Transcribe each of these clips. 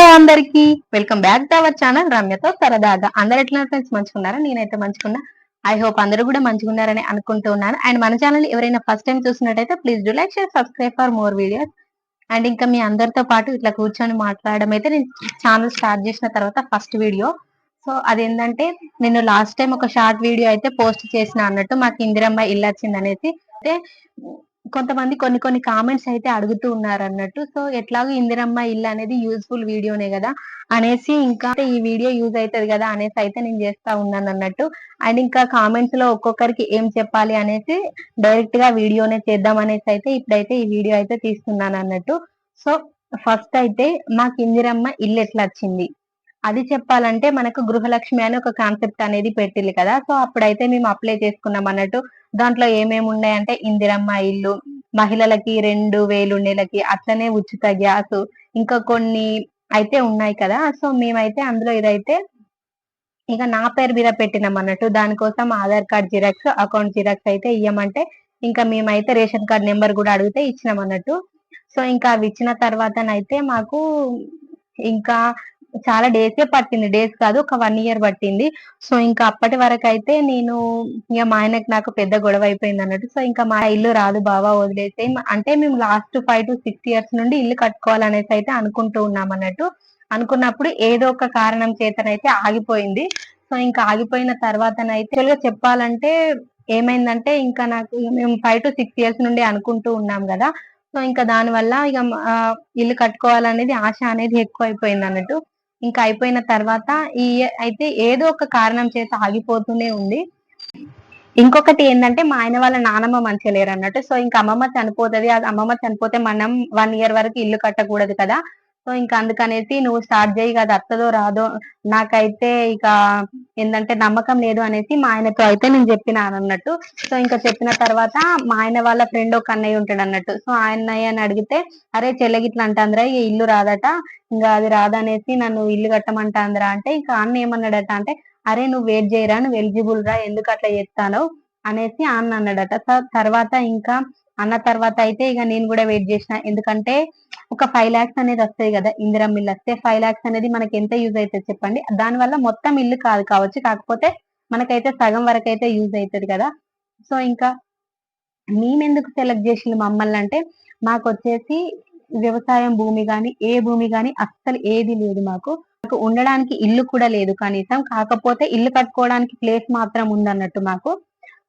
Hello అందరికి. Welcome back to our channel రమ్యతో సరదాగా అందరు ఎట్లా ఫ్రెండ్స్ మంచుకున్నారా నేనైతే మంచుకున్నా ఐ హోప్ అందరూ కూడా మంచుకున్నారని అనుకుంటూ ఉన్నాను. అండ్ మన ఛానల్ ఎవరైనా ఫస్ట్ టైం చూసినట్టయితే please do like share subscribe for more videos and ఇంకా మీ అందరితో పాటు ఇట్లా కూర్చొని మాట్లాడడం అయితే నేను ఛానల్ స్టార్ట్ చేసిన తర్వాత ఫస్ట్ వీడియో సో అదేంటంటే నేను లాస్ట్ టైం ఒక షార్ట్ వీడియో అయితే పోస్ట్ చేసిన అన్నట్టు మాకు ఇందిరమ్మ ఇల్లు వచ్చింది అనేసి అయితే కొంతమంది కొన్ని కొన్ని కామెంట్స్ అయితే అడుగుతూ ఉన్నారు అన్నట్టు సో ఎట్లాగో ఇందిరమ్మ ఇల్లు అనేది యూజ్ఫుల్ వీడియోనే కదా అనేసి ఇంకా ఈ వీడియో యూజ్ అవుతుంది కదా అనేసి అయితే నేను చేస్తా ఉన్నాను అన్నట్టు అండ్ ఇంకా కామెంట్స్లో ఒక్కొక్కరికి ఏం చెప్పాలి అనేసి డైరెక్ట్గా వీడియోనే చేద్దాం అనేసి అయితే ఇప్పుడైతే ఈ వీడియో అయితే తీస్తున్నాను అన్నట్టు సో ఫస్ట్ అయితే మాకు ఇందిరమ్మ ఇల్లు ఎట్లా వచ్చింది? అది చెప్పాలంటే మనకు గృహలక్ష్మి అని ఒక కాన్సెప్ట్ అనేది పెట్టింది కదా. సో అప్పుడైతే మేము అప్లై చేసుకున్నాం అన్నట్టు దాంట్లో ఏమేమి ఉన్నాయంటే ఇందిరమ్మ ఇల్లు మహిళలకి రెండు వేలు నెలకి అట్లనే ఉచిత గ్యాస్ ఇంకా కొన్ని అయితే ఉన్నాయి కదా. సో మేమైతే అందులో ఇదైతే ఇక నా పేరు మీద పెట్టినాం అన్నట్టు. దానికోసం Aadhaar card xerox account xerox అయితే ఇయ్యమంటే ఇంకా మేమైతే రేషన్ కార్డ్ నెంబర్ కూడా అడిగితే ఇచ్చినాం అన్నట్టు. సో ఇంకా అవి ఇచ్చిన తర్వాతనైతే మాకు ఇంకా చాలా డేసే పట్టింది. డేస్ కాదు ఒక వన్ ఇయర్ పట్టింది. సో ఇంకా అప్పటి వరకు అయితే నేను ఇక మా ఆయనకు నాకు పెద్ద గొడవ అయిపోయింది అన్నట్టు. సో ఇంకా మా ఇల్లు రాదు బావా వదిలేసి అంటే మేము last five to six years నుండి ఇల్లు కట్టుకోవాలనేసి అయితే అనుకుంటూ ఉన్నాం అన్నట్టు. అనుకున్నప్పుడు ఏదో ఒక కారణం చేతనైతే ఆగిపోయింది. సో ఇంకా ఆగిపోయిన తర్వాతనైతే చెప్పాలంటే ఏమైందంటే ఇంకా నాకు మేము ఫైవ్ టు సిక్స్ ఇయర్స్ నుండి అనుకుంటూ ఉన్నాం కదా. సో ఇంకా దాని వల్ల ఇక ఇల్లు కట్టుకోవాలనేది ఆశ అనేది ఎక్కువ అయిపోయింది అన్నట్టు. ఇంకా అయిపోయిన తర్వాత ఈ అయితే ఏదో ఒక కారణం చేత ఆగిపోతూనే ఉంది. ఇంకొకటి ఏంటంటే మా ఆయన వాళ్ళ నానమ్మ మంచిగా లేరు అన్నట్టు సో ఇంకా అమ్మమ్మ చనిపోతుంది. అమ్మమ్మ చనిపోతే మనం వన్ ఇయర్ వరకు ఇల్లు కట్టకూడదు కదా. సో ఇంకా అందుకనేసి నువ్వు స్టార్ట్ చేయి కదా అత్తదో రాదో నాకైతే ఇక ఏంటంటే నమ్మకం లేదు అనేసి మా ఆయనతో అయితే నేను చెప్పినాను అన్నట్టు సో ఇంకా చెప్పిన తర్వాత మా ఆయన వాళ్ళ ఫ్రెండ్ ఒక అన్నయ్య ఉంటాడు అన్నట్టు. సో ఆయన్నయ్య అని అడిగితే అరే చెల్లగిట్లా అంటాందిరా ఈ ఇల్లు రాదట. ఇంకా అది రాదనేసి నన్ను ఇల్లు కట్టమంటాందిరా. అంటే ఇంకా అన్న ఏమన్నాడట అంటే అరే నువ్వు వెయిట్ చేయరా నువ్వు ఎలిజిబుల్ రా ఎందుకు అట్లా చేస్తానో? అనేసి అన్న అన్నాడట. తర్వాత ఇంకా అన్న తర్వాత అయితే ఇక నేను కూడా వెయిట్ చేసిన. ఎందుకంటే ఒక ఫైవ్ లాక్స్ అనేది వస్తాయి కదా ఇందిరం ఇల్లు వస్తే ఫైవ్ లాక్స్ అనేది మనకి ఎంత యూజ్ అవుతుంది చెప్పండి. దాని వల్ల మొత్తం ఇల్లు కాదు కావచ్చు కాకపోతే మనకైతే సగం వరకు అయితే యూజ్ అవుతుంది కదా. సో ఇంకా మేమెందుకు సెలెక్ట్ చేసిన మమ్మల్ని అంటే మాకు వచ్చేసి వ్యవసాయం భూమి కానీ ఏ భూమి కానీ అస్సలు ఏది లేదు మాకు. మాకు ఉండడానికి ఇల్లు కూడా లేదు కనీసం కాకపోతే ఇల్లు కట్టుకోవడానికి ప్లేస్ మాత్రం ఉందన్నట్టు మాకు.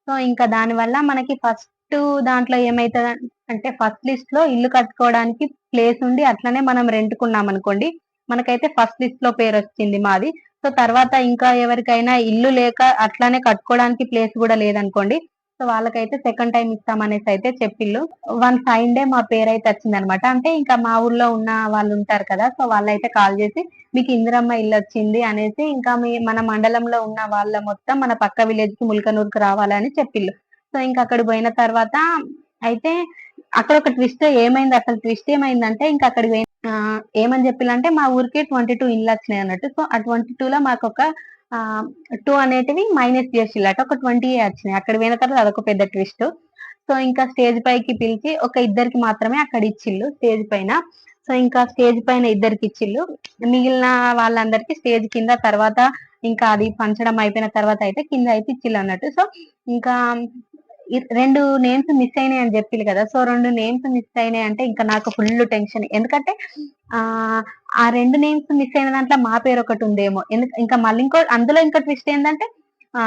సో ఇంకా దానివల్ల మనకి ఫస్ట్ దాంట్లో ఏమైతుంది అంటే ఫస్ట్ లిస్ట్లో ఇల్లు కట్టుకోవడానికి ప్లేస్ ఉండి అట్లనే మనం రెంట్కున్నాం అనుకోండి మనకైతే ఫస్ట్ లిస్ట్లో పేరు వచ్చింది మాది. సో తర్వాత ఇంకా ఎవరికైనా ఇల్లు లేక అట్లానే కట్టుకోవడానికి ప్లేస్ కూడా లేదనుకోండి సో వాళ్ళకైతే సెకండ్ టైం ఇస్తామనేసి అయితే చెప్పిళ్ళు. వన్ సైన్ డే మా పేరు అయితే వచ్చింది అనమాట అంటే ఇంకా మా ఊర్లో ఉన్న వాళ్ళు ఉంటారు కదా సో వాళ్ళైతే కాల్ చేసి మీకు ఇందిరమ్మ ఇల్లు వచ్చింది అనేసి ఇంకా మీ మన మండలంలో ఉన్న వాళ్ళ మొత్తం మన పక్క విలేజ్కి ముల్కనూరుకు రావాలని చెప్పిళ్ళు. సో ఇంకా అక్కడ పోయిన తర్వాత అయితే అక్కడ ఒక ట్విస్ట్ ఏమైంది? అసలు ట్విస్ట్ ఏమైందంటే ఇంకా అక్కడికి ఏమని చెప్పిందంటే మా ఊరికి ట్వంటీ టూ ఇల్లు వచ్చినాయి అన్నట్టు. సో ఆ ట్వంటీ టూ లో మాకు ఒక టూ అనేటివి మైనస్ చేసిల్లట. ఒక ట్వంటీ వచ్చినాయి. అక్కడ పోయిన తర్వాత అదొక పెద్ద ట్విస్ట్. సో ఇంకా స్టేజ్ పైకి పిలిచి ఒక ఇద్దరికి మాత్రమే అక్కడ ఇచ్చిళ్ళు స్టేజ్ పైన. సో ఇంకా స్టేజ్ పైన ఇద్దరికి ఇచ్చిళ్ళు మిగిలిన వాళ్ళందరికీ స్టేజ్ కింద తర్వాత ఇంకా అది పంచడం అయిపోయిన తర్వాత అయితే కింద అయితే ఇచ్చిళ్ళు అన్నట్టు. సో ఇంకా రెండు నేమ్స్ మిస్ అయినాయి అని చెప్పింది కదా. సో రెండు నేమ్స్ మిస్ అయినాయి అంటే ఇంకా నాకు ఫుల్ టెన్షన్ ఎందుకంటే ఆ ఆ రెండు నేమ్స్ మిస్ అయిన దాంట్లో మా పేరు ఒకటి ఉందేమో. ఎందుకు ఇంకా మళ్ళీ ఇంకో అందులో ఇంకో ట్విస్ట్ ఏంటంటే ఆ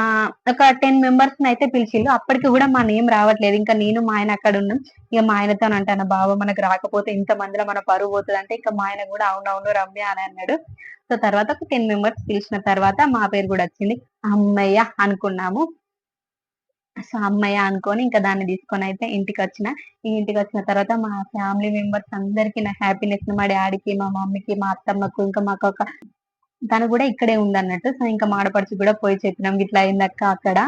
ఒక టెన్ మెంబర్స్ అయితే పిలిచిల్లు అప్పటికి కూడా మా నేమ్ రావట్లేదు. ఇంకా నేను మా ఆయన అక్కడ ఉన్నాం. ఇక మా ఆయనతో అంటాను బాబు మనకు రాకపోతే ఇంత మందిలో మన పరువు పోతుంది అంటే ఇంకా మా ఆయన కూడా అవునవును రమ్య అని అన్నాడు. సో తర్వాత ఒక టెన్ మెంబర్స్ పిలిచిన తర్వాత మా పేరు కూడా వచ్చింది. అమ్మయ్య అనుకున్నాము. సో అమ్మయ్య అనుకొని ఇంకా దాన్ని తీసుకొని అయితే ఇంటికి వచ్చిన ఈ ఇంటికి వచ్చిన తర్వాత మా ఫ్యామిలీ మెంబర్స్ అందరికి నా హ్యాపీనెస్ మా డాడీకి మా మమ్మీకి మా అత్తమ్మకు ఇంకా మాకు ఒక తను కూడా ఇక్కడే ఉందన్నట్టు. సో ఇంకా మాడపడిచి కూడా పోయి చెప్పినాం ఇట్లా అయిందక్క అక్కడ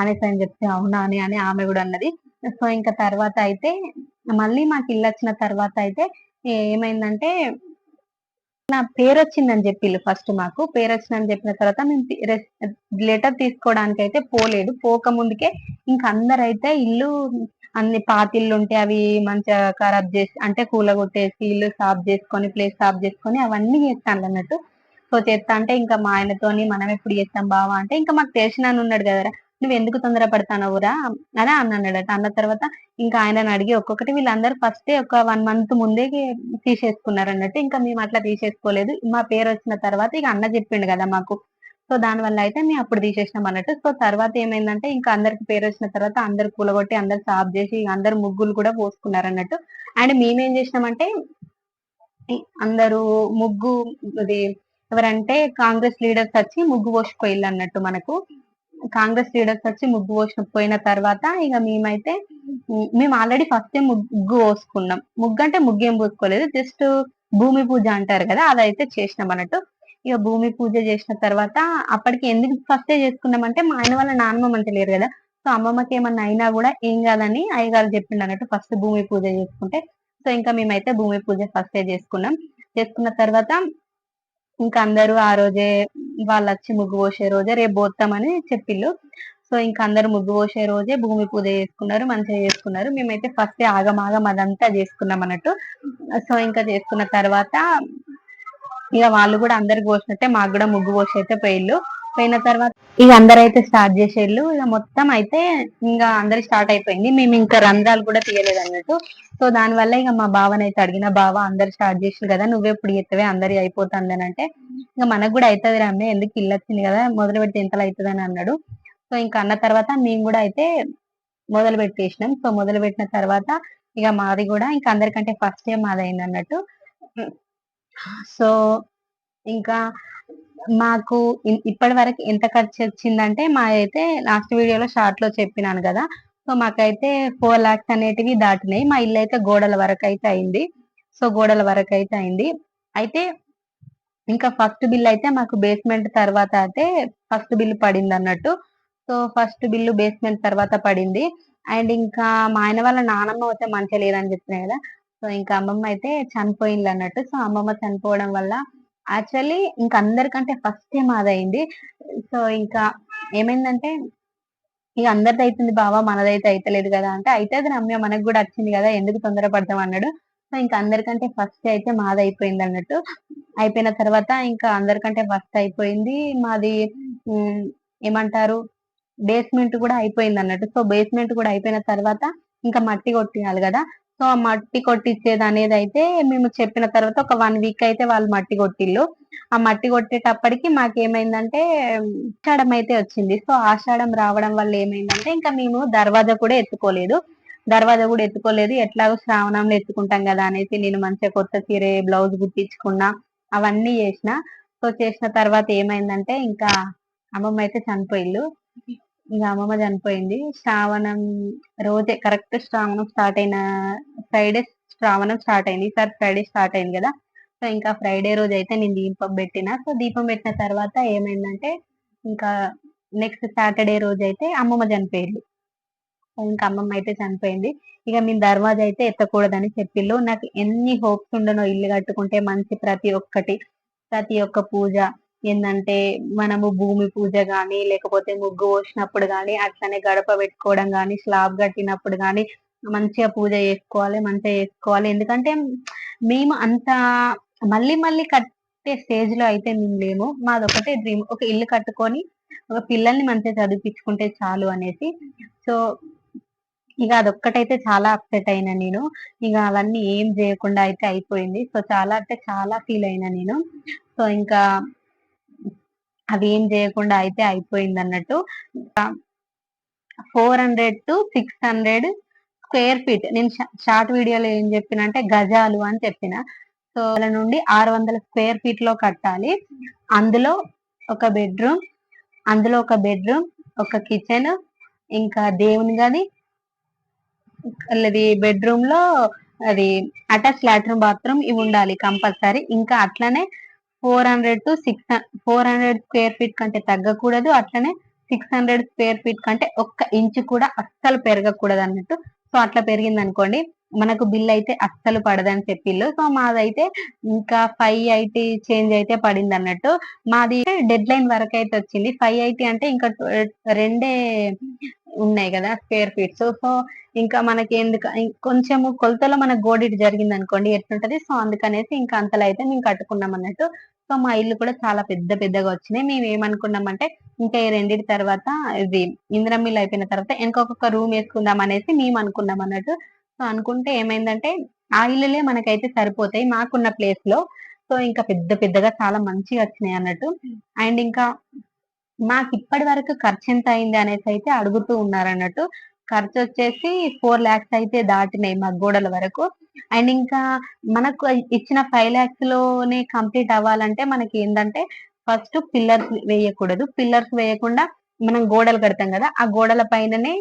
అనేసి అని చెప్తే అవునా అని అని ఆమె కూడా అన్నది. సో ఇంకా తర్వాత అయితే మళ్ళీ మాకు ఇల్లు వచ్చిన తర్వాత అయితే ఏమైందంటే నా పేరు వచ్చిందని చెప్పిళ్ళు ఫస్ట్ మాకు. పేరు వచ్చిందని చెప్పిన తర్వాత మేము లెటర్ తీసుకోవడానికి అయితే పోలేదు. పోక ముందుకే ఇంక అందరైతే ఇల్లు అన్ని పాతిళ్ళు ఉంటే అవి మంచిగా ఖరాబ్ చేసి అంటే కూలగొట్టేసి ఇల్లు సాఫ్ చేసుకొని ప్లేస్ సాఫ్ చేసుకొని అవన్నీ చేస్తాను అన్నట్టు సో చేస్తా అంటే ఇంకా మా ఆయనతోని మనం ఎప్పుడు చేస్తాం బావా అంటే ఇంకా మాకు తెలిసిన ఉన్నాడు కదరా. నువ్వు ఎందుకు తొందర పడతానవురా అని అన్నాడట. అన్న తర్వాత ఇంకా ఆయనను అడిగి ఒక్కొక్కటి వీళ్ళందరూ ఫస్ట్ ఒక వన్ మంత్ ముందే తీసేసుకున్నారు అన్నట్టు ఇంకా మేము అట్లా తీసేసుకోలేదు. మా పేరు వచ్చిన తర్వాత ఇక అన్న చెప్పిండు కదా మాకు. సో దాని వల్ల అయితే మేము అప్పుడు తీసేసినాం అన్నట్టు. సో తర్వాత ఏమైందంటే ఇంకా అందరికి పేరు వచ్చిన తర్వాత అందరు కూలగొట్టి అందరు సాఫ్ చేసి అందరు ముగ్గులు కూడా పోసుకున్నారు అన్నట్టు అండ్ మేమేం చేసినామంటే అందరూ ముగ్గు అది ఎవరంటే కాంగ్రెస్ లీడర్స్ వచ్చి ముగ్గు పోసిపోయిల్లు అన్నట్టు మనకు. కాంగ్రెస్ లీడర్స్ వచ్చి ముగ్గు పోసిన పోయిన తర్వాత ఇక మేమైతే మేము ఆల్రెడీ ఫస్ట్ ముగ్గు పోసుకున్నాం. ముగ్గు అంటే ముగ్గు ఏం పోసుకోలేదు జస్ట్ భూమి పూజ అంటారు కదా అదైతే చేసినాం అన్నట్టు. ఇక భూమి పూజ చేసిన తర్వాత అప్పటికి ఎందుకు ఫస్ట్ చేసుకున్నామంటే మా ఆయన వాళ్ళ నాన్నమ్మ అంటే లేరు కదా సో అమ్మమ్మకి ఏమన్నా అయినా కూడా ఏం కాదని అయ్యగారు చెప్పిండు అన్నట్టు ఫస్ట్ భూమి పూజ చేసుకుంటే. సో ఇంకా మేమైతే భూమి పూజ ఫస్ట్ చేసుకున్నాం. చేసుకున్న తర్వాత ఇంకా అందరూ ఆ రోజే వాళ్ళు వచ్చి ముగ్గు పోసే రోజే రేపు పోతామని చెప్పిళ్ళు. సో ఇంకా అందరు ముగ్గు పోసే రోజే భూమి పూజ చేసుకున్నారు మంచిగా చేసుకున్నారు. మేమైతే ఫస్ట్ ఆగమాగం అదంతా చేసుకున్నాం అన్నట్టు. సో ఇంకా చేసుకున్న తర్వాత ఇక వాళ్ళు కూడా అందరు పోసినట్టే మాకు కూడా ముగ్గు పోసి అయితే పోయిళ్ళు. పోయిన తర్వాత ఇక అందరైతే స్టార్ట్ చేసేళ్ళు. ఇక మొత్తం అయితే ఇంకా అందరి స్టార్ట్ అయిపోయింది. మేము ఇంకా రంధ్రాలు కూడా తీయలేదు అన్నట్టు. సో దాని వల్ల ఇక మా బావని అయితే అడిగిన బావ అందరు స్టార్ట్ చేసి కదా నువ్వే ఇప్పుడు ఎత్తవే అందరి అయిపోతుంది అని అంటే ఇంకా మనకు కూడా అవుతుంది రమ్మే ఎందుకు ఇల్లు వచ్చింది కదా మొదలు పెడితే ఎంతలో అవుతుంది అని అన్నాడు. సో ఇంకా అన్న తర్వాత మేము కూడా అయితే మొదలు పెట్టేసినాం. సో మొదలు పెట్టిన తర్వాత ఇక మాది కూడా ఇంకా అందరికంటే ఫస్ట్ టైం మాది అయింది అన్నట్టు. సో ఇంకా మాకు ఇప్పటి వరకు ఎంత ఖర్చు వచ్చిందంటే మా అయితే లాస్ట్ వీడియోలో షార్ట్లో చెప్పినాను కదా. సో మాకైతే ఫోర్ లాక్స్ అనేటివి దాటినాయి. మా ఇల్లు అయితే గోడల వరకు అయితే అయింది. సో గోడల వరకు అయితే అయింది. అయితే ఇంకా ఫస్ట్ బిల్ అయితే మాకు బేస్మెంట్ తర్వాత అయితే ఫస్ట్ బిల్ పడింది అన్నట్టు. సో ఫస్ట్ బిల్లు బేస్మెంట్ తర్వాత పడింది. అండ్ ఇంకా మా ఆయన వాళ్ళ నానమ్మ అయితే మంచిగా లేదని చెప్పినాయి కదా. సో ఇంకా అమ్మమ్మ అయితే చనిపోయింది అన్నట్టు. సో అమ్మమ్మ చనిపోవడం వల్ల యాక్చువల్లీ ఇంకా అందరికంటే ఫస్ట్ టైం అదైంది సో ఇంకా ఏమైందంటే ఇక అందరిది అవుతుంది బావా మనదైతే అయితలేదు కదా అంటే అయితే అది రమ్య మనకు కూడా వచ్చింది కదా ఎందుకు తొందరపడతాం అన్నాడు. సో ఇంకా అందరికంటే ఫస్ట్ అయితే మాది అయిపోయింది అన్నట్టు. అయిపోయిన తర్వాత ఇంకా అందరికంటే ఫస్ట్ అయిపోయింది మాది ఏమంటారు బేస్మెంట్ కూడా అయిపోయింది అన్నట్టు. సో బేస్మెంట్ కూడా అయిపోయిన తర్వాత ఇంకా మట్టి కొట్టియాలి కదా. సో ఆ మట్టి కొట్టించేది అనేది అయితే మేము చెప్పిన తర్వాత ఒక వన్ వీక్ అయితే వాళ్ళు మట్టి కొట్టిల్లు ఆ మట్టి కొట్టేటప్పటికి మాకేమైందంటే ఆషాఢం అయితే వచ్చింది. సో ఆషాఢం రావడం వల్ల ఏమైందంటే ఇంకా మేము దర్వాజా కూడా ఎత్తుకోలేదు. దర్వాజా కూడా ఎత్తుకోలేదు. ఎట్లాగో శ్రావణంలో ఎత్తుకుంటాం కదా అనేసి నేను మంచిగా కొత్త చీర బ్లౌజ్ కుట్టించుకున్నా అవన్నీ చేసిన. సో చేసిన తర్వాత ఏమైందంటే ఇంకా అమ్మమ్మ అయితే చనిపోయిల్లు ఇంకా అమ్మమ్మ చనిపోయింది. శ్రావణం రోజే కరెక్ట్ శ్రావణం స్టార్ట్ అయిన ఫ్రైడే శ్రావణం స్టార్ట్ అయింది. సార్ ఫ్రైడే స్టార్ట్ అయింది కదా. సో ఇంకా ఫ్రైడే రోజు అయితే నేను దీపం పెట్టిన. సో దీపం పెట్టిన తర్వాత ఏమైందంటే ఇంకా నెక్స్ట్ సాటర్డే రోజు అయితే అమ్మమ్మ చనిపోయింది. ఇంకా అమ్మమ్మ అయితే చనిపోయింది. ఇక మేము దర్వాజా అయితే ఎత్తకూడదని చెప్పిళ్ళు. నాకు ఎన్ని హోప్స్ ఉండనో ఇల్లు కట్టుకుంటే మంచి ప్రతి ఒక్కటి ప్రతి ఒక్క పూజ ఏంటంటే మనము భూమి పూజ గాని లేకపోతే ముగ్గు పోసినప్పుడు గాని అట్లనే గడప పెట్టుకోవడం గాని స్లాబ్ కట్టినప్పుడు గాని మంచిగా పూజ చేసుకోవాలి మంచిగా చేసుకోవాలి. ఎందుకంటే మేము అంత మళ్ళీ మళ్ళీ కట్టే స్టేజ్లో అయితే మేము లేము. మాది ఒకటే డ్రీమ్ ఒక ఇల్లు కట్టుకొని ఒక పిల్లల్ని మంచిగా చదివించుకుంటే చాలు అనేసి. సో ఇక అదొక్కటైతే చాలా అప్సెట్ అయినా నేను. ఇక అవన్నీ ఏం చేయకుండా అయితే అయిపోయింది. సో చాలా అంటే చాలా ఫీల్ అయినా నేను. సో ఇంకా అవి ఏం చేయకుండా అయితే అయిపోయింది అన్నట్టు four hundred to six hundred square feet. నేను షార్ట్ వీడియోలో ఏం చెప్పిన అంటే గజాలు అని చెప్పిన. సో వాళ్ళ నుండి ఆరు వందల స్క్వేర్ ఫీట్లో కట్టాలి. అందులో ఒక బెడ్రూమ్ అందులో ఒక బెడ్రూమ్ ఒక కిచెన్ ఇంకా దేవుని గది అది బెడ్రూమ్లో అది అటాచ్ లాట్రిన్ బాత్రూమ్ ఇవి ఉండాలి కంపల్సరీ. ఇంకా అట్లనే four hundred to six four hundred square feet కంటే తగ్గకూడదు. అట్లనే సిక్స్ హండ్రెడ్ స్క్వేర్ ఫీట్ కంటే ఒక్క ఇంచు కూడా అస్సలు పెరగకూడదు అన్నట్టు సో అట్లా పెరిగింది అనుకోండి మనకు బిల్ అయితే అస్సలు పడదని చెప్పిళ్ళు. సో మాదైతే ఇంకా ఫైవ్ ఐటీ చేంజ్ అయితే పడింది అన్నట్టు. మాది డెడ్ లైన్ వరకు అయితే వచ్చింది. ఫైవ్ ఐటీ అంటే ఇంకా రెండే ఉన్నాయి కదా స్క్వేర్ ఫీట్స్ సో ఇంకా మనకి ఎందుకు కొంచెము కొలతలో మన గోడిటి జరిగింది అనుకోండి ఎట్లుంటది? సో అందుకనేసి ఇంకా అంతలో అయితే మేము కట్టుకున్నాం అన్నట్టు. సో మా ఇల్లు కూడా చాలా పెద్ద పెద్దగా వచ్చినాయి. మేము ఏమనుకున్నామంటే ఇంకా ఈ రెండింటి తర్వాత ఇది ఇంద్రం మిల్ అయిపోయిన తర్వాత ఇంకొక రూమ్ వేసుకుందాం అనేసి మేము అనుకున్నాం అన్నట్టు. సో అనుకుంటే ఏమైందంటే ఆ ఇల్లులే మనకైతే సరిపోతాయి మాకున్న ప్లేస్లో సో ఇంకా పెద్ద పెద్దగా చాలా మంచిగా వచ్చినాయి అన్నట్టు. అండ్ ఇంకా మాకు ఇప్పటి వరకు ఖర్చు ఎంత అయింది అనేసి అయితే అడుగుతూ ఉన్నారు అన్నట్టు. ఖర్చు వచ్చేసి ఫోర్ లాక్స్ అయితే దాటినాయి మా గోడల వరకు. అండ్ ఇంకా మనకు ఇచ్చిన ఫైవ్ లాక్స్లోనే కంప్లీట్ అవ్వాలంటే మనకి ఏంటంటే ఫస్ట్ పిల్లర్స్ వేయకూడదు. పిల్లర్స్ వేయకుండా మనం గోడలు కడతాం కదా ఆ గోడల పైననే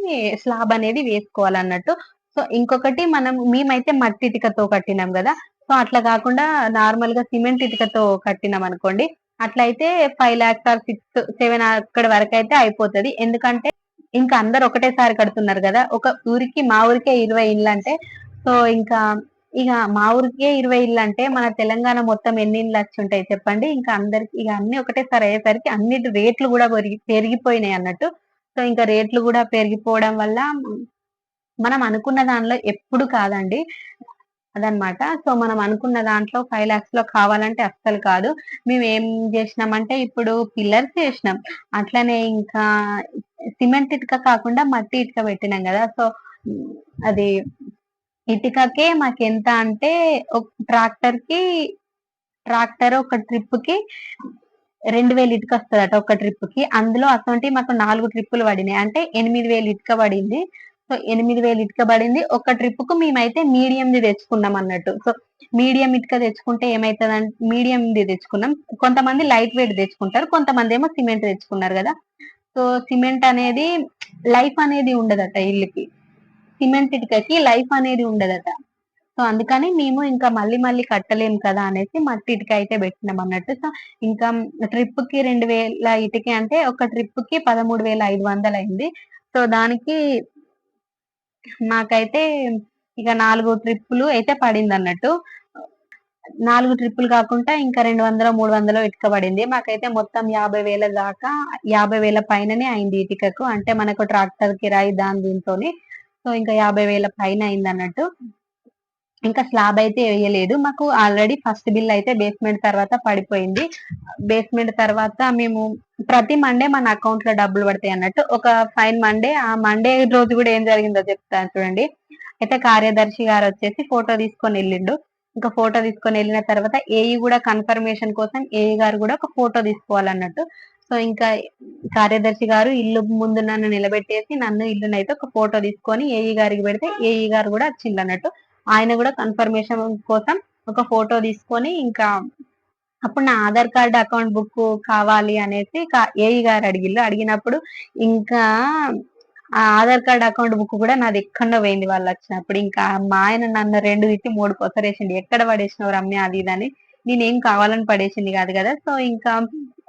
స్లాబ్ అనేది వేసుకోవాలన్నట్టు. సో ఇంకొకటి మనం మేమైతే మట్టి ఇటుకతో కట్టినాం కదా సో అట్లా కాకుండా నార్మల్గా సిమెంట్ ఇటుకతో కట్టినాం అనుకోండి అట్లయితే five lakhs or six seven అక్కడ వరకు అయితే అయిపోతుంది. ఎందుకంటే ఇంకా అందరు ఒకటేసారి కడుతున్నారు కదా ఒక ఊరికి మా ఊరికే ఇరవై ఇల్లు అంటే సో ఇంకా ఇక మా ఊరికే ఇరవై ఇల్లు అంటే మన తెలంగాణ మొత్తం ఎన్ని ఇల్లు వచ్చి ఉంటాయి చెప్పండి. ఇంకా అందరికి ఇక అన్ని ఒకటేసారి అయ్యేసరికి అన్నిటి రేట్లు కూడా పెరిగి పెరిగిపోయినాయి అన్నట్టు. సో ఇంకా రేట్లు కూడా పెరిగిపోవడం వల్ల మనం అనుకున్న దానిలో ఎప్పుడు కాదండి. అదనమాట. సో మనం అనుకున్న దాంట్లో ఫైవ్ లాక్స్లో కావాలంటే అస్సలు కాదు. మేము ఏం చేసినామంటే ఇప్పుడు పిల్లర్స్ చేసినాం. అట్లనే ఇంకా సిమెంట్ ఇటుక కాకుండా మట్టి ఇటుక పెట్టినాం కదా. సో అది ఇటుకకే మాకు ఎంత అంటే ఒక ట్రాక్టర్కి ట్రాక్టర్ ఒక ట్రిప్కి రెండు వేలు ఇటుక వస్తుందట ఒక ట్రిప్కి అందులో అటువంటి మాకు నాలుగు ట్రిప్పులు పడినాయి. అంటే ఎనిమిది వేలు ఇటుక పడింది. సో ఎనిమిది వేలు ఇటుక పడింది ఒక ట్రిప్కు మేమైతే మీడియంది తెచ్చుకున్నాం అన్నట్టు. సో మీడియం ఇటుక తెచ్చుకుంటే ఏమైతుంది మీడియంది తెచ్చుకున్నాం. కొంతమంది లైట్ వెయిట్ తెచ్చుకుంటారు కొంతమంది ఏమో సిమెంట్ తెచ్చుకున్నారు కదా. సో సిమెంట్ అనేది లైఫ్ అనేది ఉండదట ఇల్లుకి. సిమెంట్ ఇటుకకి లైఫ్ అనేది ఉండదట. సో అందుకని మేము ఇంకా మళ్ళీ మళ్ళీ కట్టలేం కదా అనేసి మట్టి ఇటుక అయితే పెట్టినాం అన్నట్టు. సో ఇంకా ట్రిప్కి రెండు వేల ఇటుక అంటే ఒక ట్రిప్కి పదమూడు వేల ఐదు వందలు అయింది సో దానికి మాకైతే ఇక నాలుగు ట్రిప్పులు అయితే పడింది అన్నట్టు నాలుగు ట్రిప్పులు కాకుండా ఇంకా రెండు వందల మూడు వందలు ఇటుక పడింది మాకైతే మొత్తం యాభై వేల దాకా యాభై వేల పైననే అయింది ఇటుకకు. అంటే మనకు ట్రాక్టర్ కిరాయి దాని దీంతోనే. సో ఇంకా యాభై వేల పైన అయింది అన్నట్టు ఇంకా స్లాబ్ అయితే వేయలేదు. మాకు ఆల్రెడీ ఫస్ట్ బిల్ అయితే బేస్మెంట్ తర్వాత పడిపోయింది. బేస్మెంట్ తర్వాత మేము ప్రతి మండే మన అకౌంట్లో డబ్బులు పడతాయి అన్నట్టు. ఒక ఫైన్ మండే ఆ మండే రోజు కూడా ఏం జరిగిందో చెప్తాను చూడండి. అయితే కార్యదర్శి గారు వచ్చేసి ఫోటో తీసుకొని వెళ్ళిండు. ఇంకా ఫోటో తీసుకొని వెళ్ళిన తర్వాత ఏఈ కూడా కన్ఫర్మేషన్ కోసం ఏఈ గారు కూడా ఒక ఫోటో తీసుకోవాలన్నట్టు. సో ఇంకా కార్యదర్శి గారు ఇల్లు ముందు నన్ను నిలబెట్టేసి నన్ను ఇల్లునైతే ఒక ఫోటో తీసుకొని ఏఈ గారికి పెడితే ఏఈ గారు కూడా వచ్చింది అన్నట్టు. ఆయన కూడా కన్ఫర్మేషన్ కోసం ఒక ఫోటో తీసుకొని ఇంకా అప్పుడు నా ఆధార్ కార్డ్ అకౌంట్ బుక్ కావాలి అనేసి ఏఈ గారు అడిగిల్లు అడిగినప్పుడు ఇంకా ఆ ఆధార్ కార్డ్ అకౌంట్ బుక్ కూడా నాది ఎక్కడో పోయింది వాళ్ళు వచ్చినప్పుడు. ఇంకా మా ఆయన నన్ను రెండు తిట్టి మూడు పొసరేసింది ఎక్కడ పడేసినవు రమ్య? అది ఇదని నేనేం కావాలని పడేసింది కాదు కదా. సో ఇంకా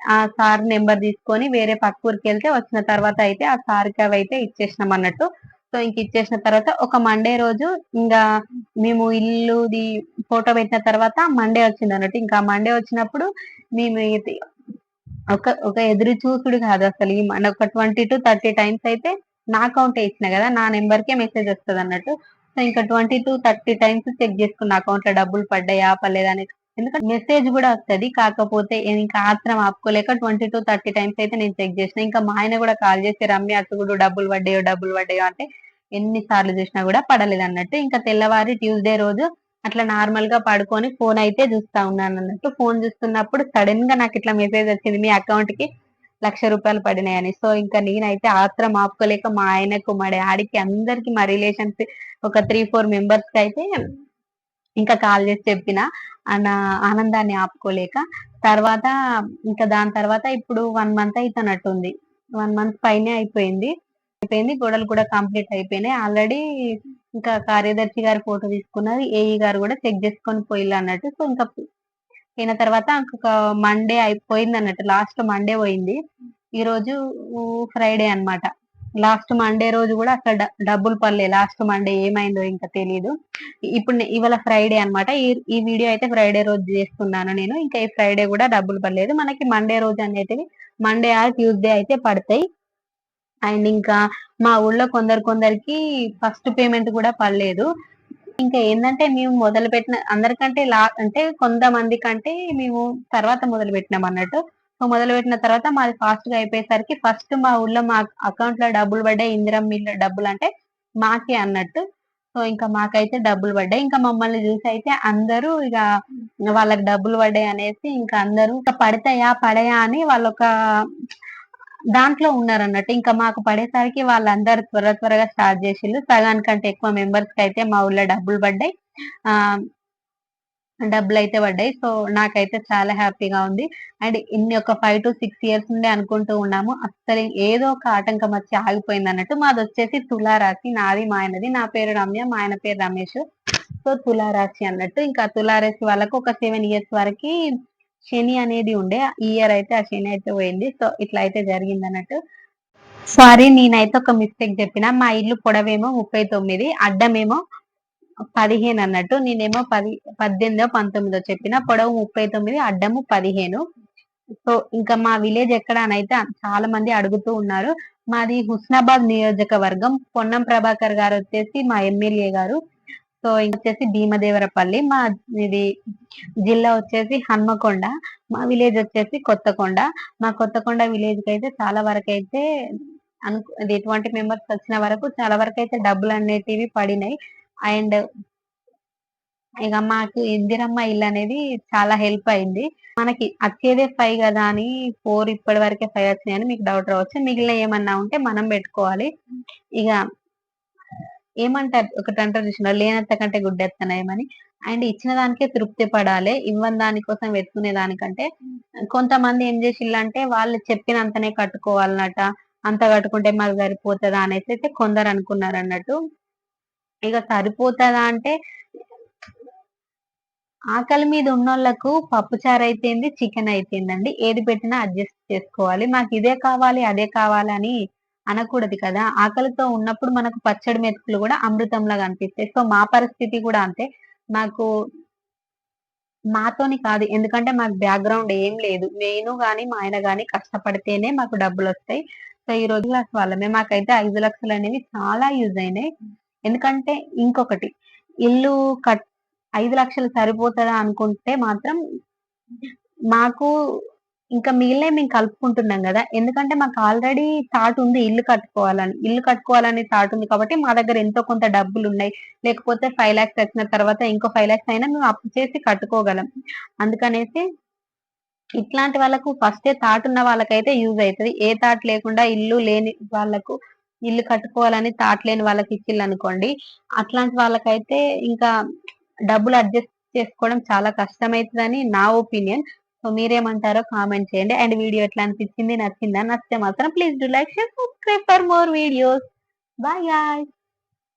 ఆ సార్ నెంబర్ తీసుకొని వేరే పక్క ఊరికి వెళ్తే వచ్చిన తర్వాత అయితే ఆ సార్కి అవి అయితే ఇచ్చేసినాం అన్నట్టు సో ఇంక ఇచ్చేసిన తర్వాత ఒక మండే రోజు ఇంకా మేము ఇల్లుది ఫోటో పెట్టిన తర్వాత మండే వచ్చింది అన్నట్టు. ఇంకా మండే వచ్చినప్పుడు మేము ఒక ఒక ఎదురు చూసుడు కాదు అసలు. ఈ ఒక ట్వంటీ టు థర్టీ టైమ్స్ అయితే నా అకౌంట్ ఇచ్చిన కదా నా నెంబర్ కే మెసేజ్ వస్తుంది అన్నట్టు సో ఇంకా twenty to thirty times check చేసుకున్న అకౌంట్లో డబ్బులు పడ్డాయా పర్లేదా అని ఎందుకంటే మెసేజ్ కూడా వస్తుంది. కాకపోతే ఇంకా ఆత్రం ఆపుకోలేక ట్వంటీ టు థర్టీ టైమ్స్ అయితే నేను చెక్ చేసిన. ఇంకా మా ఆయన కూడా కాల్ చేసి రమ్య అటు కూడా డబ్బులు పడ్డాయో డబ్బులు పడ్డాయో అంటే ఎన్ని సార్లు చూసినా కూడా పడలేదు అన్నట్టు. ఇంకా తెల్లవారి ట్యూస్డే రోజు అట్లా నార్మల్గా పడుకొని ఫోన్ అయితే చూస్తా ఉన్నాను అన్నట్టు. ఫోన్ చూస్తున్నప్పుడు సడన్గా నాకు ఇట్లా మెసేజ్ వచ్చింది. మీ అకౌంట్కి లక్ష రూపాయలు పడినాయని. సో ఇంకా నేనైతే ఆత్రం ఆపుకోలేక మా ఆయనకు మా డాడీకి అందరికి మా రిలేషన్స్ ఒక త్రీ ఫోర్ మెంబర్స్కి అయితే ఇంకా కాల్ చేసి చెప్పిన అన్న ఆనందాన్ని ఆపుకోలేక తర్వాత ఇంకా దాని తర్వాత ఇప్పుడు వన్ మంత్ అవుతున్నట్టుంది వన్ మంత్ పైనే అయిపోయింది. అయిపోయింది గోడలు కూడా కంప్లీట్ అయిపోయినాయి. ఆల్రెడీ ఇంకా కార్యదర్శి గారి ఫోటో తీసుకున్నారు ఏఈ గారు కూడా చెక్ చేసుకొని పోయిల్లు అన్నట్టు. సో ఇంకా అయిన తర్వాత ఇంకొక మండే అయిపోయింది అన్నట్టు లాస్ట్ మండే పోయింది. ఈ రోజు ఫ్రైడే అనమాట లాస్ట్ మండే రోజు కూడా అక్కడ డబ్బులు పడలే. లాస్ట్ మండే ఏమైందో ఇంకా తెలియదు ఇప్పుడు ఇవాళ ఫ్రైడే అన్నమాట. ఈ వీడియో అయితే ఫ్రైడే రోజు చేస్తున్నాను నేను. ఇంకా ఈ ఫ్రైడే కూడా డబ్బులు పడలేదు. మనకి మండే రోజు అనేటివి మండే ఆర్ ట్యూస్డే అయితే పడతాయి. అండ్ ఇంకా మా ఊళ్ళో కొందరు కొందరికి ఫస్ట్ పేమెంట్ కూడా పడలేదు. ఇంకా ఏంటంటే మేము మొదలు పెట్టిన అందరికంటే లా అంటే కొంతమంది కంటే మేము తర్వాత మొదలు పెట్టినాం అన్నట్టు. సో మొదలు పెట్టిన తర్వాత మాది ఫాస్ట్గా అయిపోయేసరికి ఫస్ట్ మా ఊళ్ళో మా అకౌంట్లో డబ్బులు పడ్డాయి. ఇందిరం మిల్ డబ్బులు అంటే మాకే అన్నట్టు. సో ఇంకా మాకైతే డబ్బులు పడ్డాయి. ఇంకా మమ్మల్ని చూసి అయితే అందరూ ఇక వాళ్ళకి డబ్బులు పడ్డాయి అనేసి ఇంకా అందరూ ఇంకా పడతాయా పడయా అని వాళ్ళొక దాంట్లో ఉన్నారు అన్నట్టు ఇంకా మాకు పడేసరికి వాళ్ళందరూ త్వర త్వరగా స్టార్ట్ చేసిండ్రు సగానికంటే ఎక్కువ మెంబర్స్కి అయితే మా ఊళ్ళో డబ్బులు పడ్డాయి. ఆ డబ్బులు అయితే పడ్డాయి. సో నాకైతే చాలా హ్యాపీగా ఉంది. అండ్ ఇన్ని ఒక ఫైవ్ టు సిక్స్ ఇయర్స్ నుండి అనుకుంటూ ఉన్నాము. అసలు ఏదో ఒక ఆటంకం వచ్చి ఆగిపోయింది అన్నట్టు. మాది వచ్చేసి తులారాశి. నాది మా ఆయనది నా పేరు రమ్య మా ఆయన పేరు రమేష్. సో తులారాశి అన్నట్టు. ఇంకా తులారాశి వాళ్ళకు ఒక సెవెన్ ఇయర్స్ వరకు శని అనేది ఉండే. ఈ ఇయర్ అయితే ఆ శని అయితే పోయింది. సో ఇట్లా అయితే జరిగింది అన్నట్టు. సారీ నేనైతే ఒక మిస్టేక్ చెప్పిన. మా ఇల్లు పొడవేమో ముప్పై తొమ్మిది. అడ్డమేమో పదిహేను అన్నట్టు. నేనేమో పది పద్దెనిమిదో పంతొమ్మిదో చెప్పిన పొడవు ముప్పై తొమ్మిది అడ్డము పదిహేను. సో ఇంకా మా విలేజ్ ఎక్కడ అని అయితే చాలా మంది అడుగుతూ ఉన్నారు. మాది హుస్నాబాద్ నియోజకవర్గం. పొన్నం ప్రభాకర్ గారు వచ్చేసి మా ఎమ్మెల్యే గారు. సో ఇంకా వచ్చేసి భీమదేవరపల్లి. మా ఇది జిల్లా వచ్చేసి హన్మకొండ. మా విలేజ్ వచ్చేసి కొత్తకొండ. మా కొత్తకొండ విలేజ్కి అయితే చాలా వరకు అయితే అను ఎటువంటి మెంబర్స్ వచ్చిన వరకు చాలా వరకు అయితే డబ్బులు అనేటివి పడినాయి. అండ్ ఇక మాకు ఇందిరమ్మ ఇల్లు అనేది చాలా హెల్ప్ అయింది. మనకి వచ్చేదే ఫైవ్ కదా అని ఫోర్ ఇప్పటి వరకే ఫైవ్ వచ్చినాయని మీకు డౌట్ రావచ్చు. మిగిలిన ఏమన్నా ఉంటే మనం పెట్టుకోవాలి. ఇక ఏమంటారు? ఒకటి అంటారు చూసిన లేనంత కంటే గుడ్డెత్తనయమని. అండ్ ఇచ్చిన దానికే తృప్తి పడాలి. ఇవ్వని దానికోసం వెతుకునే దానికంటే కొంతమంది ఏం చేసిల్లంటే వాళ్ళు చెప్పినంతనే కట్టుకోవాలన్నట. అంత కట్టుకుంటే మాకు సరిపోతుందా అనేసి అయితే కొందరు అనుకున్నారు అన్నట్టు ఇక సరిపోతుందా అంటే ఆకలి మీద ఉన్నోళ్ళకు పప్పుచారు అయితేంది చికెన్ అయితేందండి. ఏది పెట్టినా అడ్జస్ట్ చేసుకోవాలి. మాకు ఇదే కావాలి అదే కావాలని అనకూడదు కదా. ఆకలితో ఉన్నప్పుడు మనకు పచ్చడి మెతుకులు కూడా అమృతంలా కనిపిస్తాయి సో మా పరిస్థితి కూడా అంతే. మాకు మాతోని కాదు. ఎందుకంటే మాకు బ్యాక్గ్రౌండ్ ఏం లేదు. నేను కానీ మా ఆయన కానీ కష్టపడితేనే మాకు డబ్బులు వస్తాయి. సో ఈ రోజు క్లాస్ వాళ్ళమే. మాకైతే ఐదు లక్షలు అనేవి చాలా యూజ్ అయినాయి. ఎందుకంటే ఇంకొకటి ఇల్లు కట్ ఐదు లక్షలు సరిపోతుందా అనుకుంటే మాత్రం మాకు ఇంకా మిగిలిన మేము కలుపుకుంటున్నాం కదా. ఎందుకంటే మాకు ఆల్రెడీ థాట్ ఉంది ఇల్లు కట్టుకోవాలని. ఇల్లు కట్టుకోవాలని థాట్ ఉంది కాబట్టి మా దగ్గర ఎంతో కొంత డబ్బులు ఉన్నాయి. లేకపోతే ఫైవ్ లాక్స్ వచ్చిన తర్వాత ఇంకో ఫైవ్ లాక్స్ అయినా మేము అప్పు చేసి కట్టుకోగలం. అందుకనేసి ఇట్లాంటి వాళ్ళకు ఫస్టే థాట్ ఉన్న వాళ్ళకైతే యూజ్ అవుతుంది. ఏ థాట్ లేకుండా ఇల్లు లేని వాళ్ళకు ఇల్లు కట్టుకోవాలని థాట్ లేని వాళ్ళకి ఇచ్చిల్లు అనుకోండి. అట్లాంటి వాళ్ళకైతే ఇంకా డబ్బులు అడ్జస్ట్ చేసుకోవడం చాలా కష్టమవుతుందని నా ఒపీనియన్. సో మీరేమంటారో కామెంట్ చేయండి. అండ్ వీడియో ఎట్లా అనిపించింది నచ్చిందా నచ్చితే మాత్రం please do like share subscribe for more videos. Bye guy